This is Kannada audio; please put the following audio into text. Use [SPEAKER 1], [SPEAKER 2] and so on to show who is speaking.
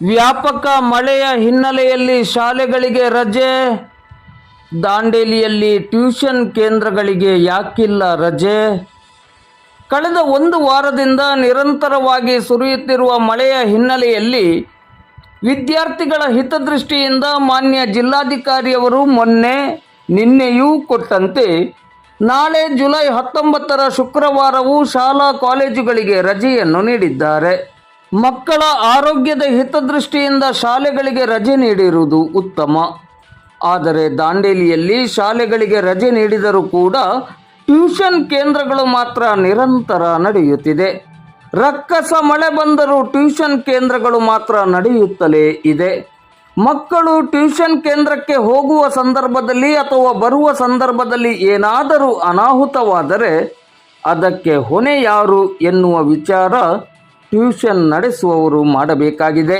[SPEAKER 1] ವ್ಯಾಪಕ ಮಳೆಯ ಹಿನ್ನೆಲೆಯಲ್ಲಿ ಶಾಲೆಗಳಿಗೆ ರಜೆ. ದಾಂಡೇಲಿಯಲ್ಲಿ ಟ್ಯೂಷನ್ ಕೇಂದ್ರಗಳಿಗೆ ಯಾಕಿಲ್ಲ ರಜೆ. ಕಳೆದ ಒಂದು ವಾರದಿಂದ ನಿರಂತರವಾಗಿ ಸುರಿಯುತ್ತಿರುವ ಮಳೆಯ ಹಿನ್ನೆಲೆಯಲ್ಲಿ ವಿದ್ಯಾರ್ಥಿಗಳ ಹಿತದೃಷ್ಟಿಯಿಂದ ಮಾನ್ಯ ಜಿಲ್ಲಾಧಿಕಾರಿಯವರು ಮೊನ್ನೆ ನಿನ್ನೆಯೂ ಕೊಟ್ಟಂತೆ ನಾಳೆ ಜುಲೈ ಹತ್ತೊಂಬತ್ತರ ಶುಕ್ರವಾರವೂ ಶಾಲಾ ಕಾಲೇಜುಗಳಿಗೆ ರಜೆಯನ್ನು ನೀಡಿದ್ದಾರೆ. ಮಕ್ಕಳ ಆರೋಗ್ಯದ ಹಿತದೃಷ್ಟಿಯಿಂದ ಶಾಲೆಗಳಿಗೆ ರಜೆ ನೀಡಿರುವುದು ಉತ್ತಮ. ಆದರೆ ದಾಂಡೇಲಿಯಲ್ಲಿ ಶಾಲೆಗಳಿಗೆ ರಜೆ ನೀಡಿದರೂ ಕೂಡ ಟ್ಯೂಷನ್ ಕೇಂದ್ರಗಳು ಮಾತ್ರ ನಿರಂತರ ನಡೆಯುತ್ತಿದೆ. ರಕ್ಕಸ ಮಳೆ ಬಂದರೂ ಟ್ಯೂಷನ್ ಕೇಂದ್ರಗಳು ಮಾತ್ರ ನಡೆಯುತ್ತಲೇ ಇದೆ. ಮಕ್ಕಳು ಟ್ಯೂಷನ್ ಕೇಂದ್ರಕ್ಕೆ ಹೋಗುವ ಸಂದರ್ಭದಲ್ಲಿ ಅಥವಾ ಬರುವ ಸಂದರ್ಭದಲ್ಲಿ ಏನಾದರೂ ಅನಾಹುತವಾದರೆ ಅದಕ್ಕೆ ಹೊಣೆ ಯಾರು ಎನ್ನುವ ವಿಚಾರ ಟ್ಯೂಷನ್ ನಡೆಸುವವರು ಮಾಡಬೇಕಾಗಿದೆ.